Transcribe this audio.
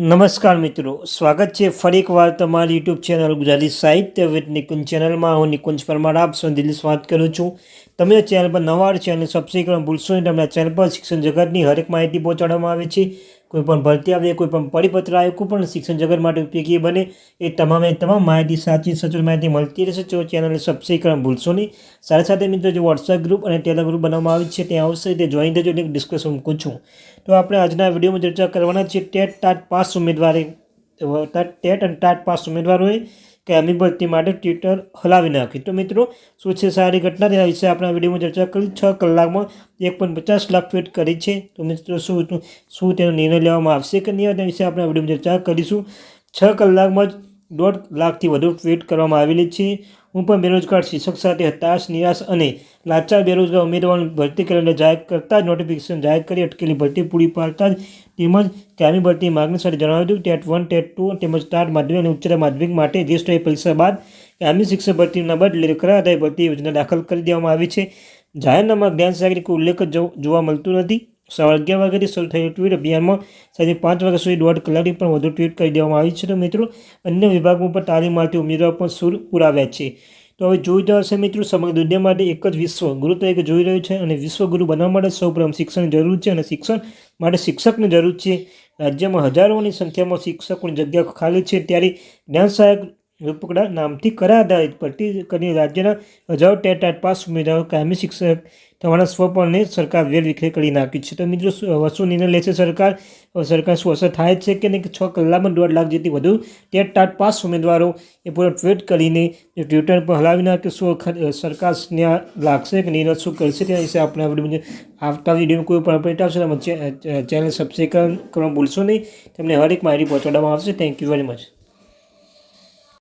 નમસ્કાર મિત્રો, સ્વાગત છે ફરી એકવાર તમારી યુટ્યુબ ચેનલ ગુજરાતી સાહિત્ય વિથ નિકુંજ ચેનલમાં. હું નિકુંજ પરમાર, આપ સૌ દિલ્હી સ્વાગત કરું છું. તમે ચેનલ પર નવા ચેનલ સબસ્ક્રાઈબ ભૂલશો નહીં. તમને ચેનલ પર શિક્ષણ જગતની હરેક માહિતી પહોંચાડવામાં આવે છે. કોઈ પણ ભરતી આવે કોઈ પણ પરિપત્ર આવે કોઈ પણ શિક્ષણ જગત માટે ઉપયોગી બને, એ તમામે તમામ માહિતી સાચી, સચોટ માહિતી મળતી રહેશે. જો ચેનલને સબસ્ક્રાઈબ કરવાનું ભૂલશો નહીં. સાથે સાથે મિત્રો, જે વોટ્સએપ ગ્રુપ અને ટેલિગ્રામ ગ્રુપ બનાવવામાં આવે છે, ત્યાં આવશે તે જોઈન થજો લિંક ડિસ્કશન મૂકું છું. તો આપણે આજના વિડીયોમાં ચર્ચા કરવાના છે, ટેટ ટાટ પાસ ઉમેદવારે ટેટ અને ટાટ પાસ ઉમેદવારોએ કાયમી ભરતી માટે ટ્વિટર હલાવી નાખ્યું તો મિત્રો, શું છે સારી ઘટના? તેના વિશે આપણે વિડીયોમાં ચર્ચા કરી. છ કલાકમાં એક પોઈન્ટ પચાસ લાખ ટ્વીટ કરી છે. તો મિત્રો, શું શું તેનો નિર્ણય લેવામાં આવશે કે નહીં? તેના વિશે આપણે આ વિડીયોમાં ચર્ચા કરીશું. છ કલાકમાં જ દોઢ લાખથી વધુ ટ્વીટ કરવામાં આવેલી છે. હું પણ બેરોજગાર શિક્ષક સાથે હતાશ, નિરાશ અને લાચાર બેરોજગાર ઉમેદવારોની ભરતી કરીને જાહેર કરતાં જ નોટિફિકેશન જાહેર કરી અટકેલી ભરતી પૂરી પાડતા જ તેમજ કાયમી ભરતી માગણી સાથે જણાવ્યું હતું ટેટ વન, ટેટ ટુ તેમજ સ્ટાર્ટ માધ્યમિક અને ઉચ્ચતર માધ્યમિક માટે જે સ્ટોરી પરીક્ષા બાદ કાયમી શિક્ષક ભરતીના બદલે કરાતા ભરતી યોજના દાખલ કરી દેવામાં આવી છે. જાહેરનામા જ્ઞાન સાગરિક ઉલ્લેખ જોવા મળતું નથી. સવારે અગિયાર વાગ્યાથી શરૂ થયેલું ટ્વીટ અભિયાનમાં. સાંજે પાંચ વાગ્યા સુધી દોઢ કલાકથી પણ વધુ ટ્વીટ કરી દેવામાં આવી છે. તો મિત્રો, અન્ય વિભાગમાં પણ તાલીમ મળતી ઉમેદવારો પણ સૂર પુરાવ્યા છે. તો હવે જોઈ તો હશે મિત્રો, સમગ્ર દુનિયા માટે એક જ વિશ્વ ગુરુ તરીકે જોઈ રહ્યું છે અને વિશ્વગુરુ બનવા માટે સૌપ્રથમ શિક્ષણની જરૂર છે અને શિક્ષણ માટે શિક્ષકની જરૂર છે. રાજ્યમાં હજારોની સંખ્યામાં શિક્ષકોની જગ્યા ખાલી છે. ત્યારે જ્ઞાન સહાયક રૂપકડા નામથી કરાર આધારિત ભરતી કરી રાજ્યના હજારો ટેટ ટાટ પાસ ઉમેદવારો કાયમી શિક્ષક થવાના સ્વપણને સરકાર વેરવિખેર કરી નાખી છે. તો મિત્રો વસ્તુ નિર્ણય લેશે સરકાર. સરકાર શું અસર થાય છે કે નહીં? છ કલાકમાં દોઢ લાખ જેટલી વધુ ટેટ ટાટ પાસ ઉમેદવારો એ પૂરો ટ્વીટ કરીને ટ્વિટર પર હલાવી નાખે શું સરકાર ત્યાં લાગશે કે નિર્ણય શું કરશે ત્યાં વિશે આપણે આ વીડિયો આવતા વીડિયો કોઈ પણ અપડેટ આવશે ચેનલ સબસ્ક્રાઈબ કરવાનું ભૂલશો નહીં. તમને હરેક માહિતી પહોંચાડવામાં આવશે. Thank you very much